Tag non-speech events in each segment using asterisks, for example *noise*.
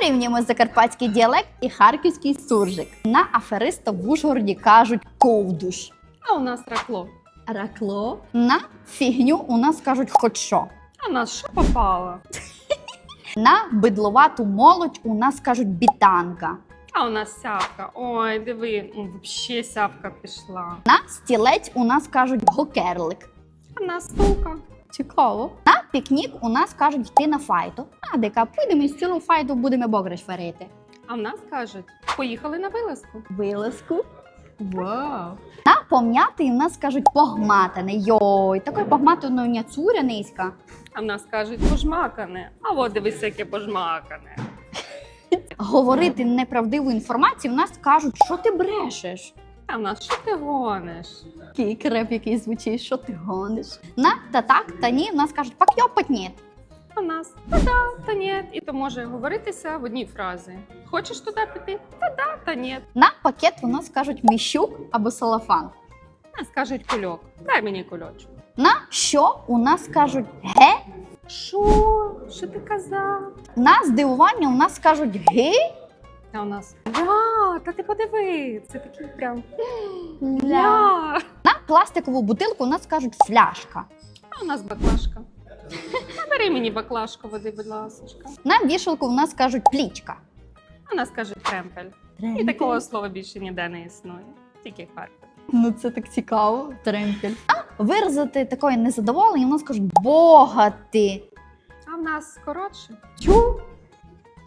Порівнюємо закарпатський діалект і харківський суржик. На афериста в Ужгороді кажуть ковдуш. А у нас ракло. Ракло. На фігню у нас кажуть хоч що. А нас що попало? *laughs* На бидловату молодь у нас кажуть бітанка. А у нас сявка. Ой, диви, ну, взагалі сявка пішла. На стілець у нас кажуть гокерлик. А нас стулка. Цікаво. На пікнік у нас кажуть йти на файту. А дека підемо з цілу файту будемо бограш варити. А в нас кажуть, поїхали на вилазку. Вилазку. Вау! На пом'ятий у нас кажуть погматаний. Йой, такий погматаний няцуря низька. А в нас кажуть пожмакане. А от дивись, яке пожмакане. Говорити неправдиву інформацію в нас кажуть, що ти брешеш. А в нас що ти гониш? Такий креп, який звучить, що ти гониш. На та так, та ні, в нас кажуть пакйопать ні. А нас та-да, та ні. І то може говоритися в одній фразі. Хочеш туди піти? Та-да, та ні. На пакет у нас кажуть міщук або салафан. У нас кажуть кульок. Дай мені кульочок. На що у нас кажуть ге. Що? Що ти казав? На здивування у нас кажуть ги. А у нас да, та ти подиви, це такий прям ля. На пластикову бутилку у нас кажуть фляшка. А у нас баклажка. Набери мені баклажку води, будь ласка. На вішалку у нас кажуть плічка. А у нас кажуть тремпель. І такого слова більше ніде не існує. Тільки Харкові. Ну це так цікаво. Тремпель. А виразити такої незадоволення у нас кажуть богати. А в нас коротше. Тю.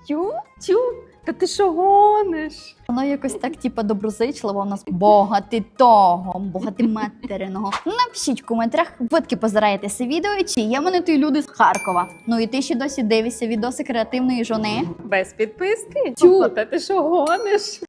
Тю. Тю, та ти що гониш? Воно якось так, типа, доброзичливо у нас богати того, богати материного. Напишіть в коментарях, видки позираєте це відео, чи є мене ті люди з Харкова. Ну і ти ще досі дивишся відоси креативної жони. Без підписки? Чу, Та ти що гониш?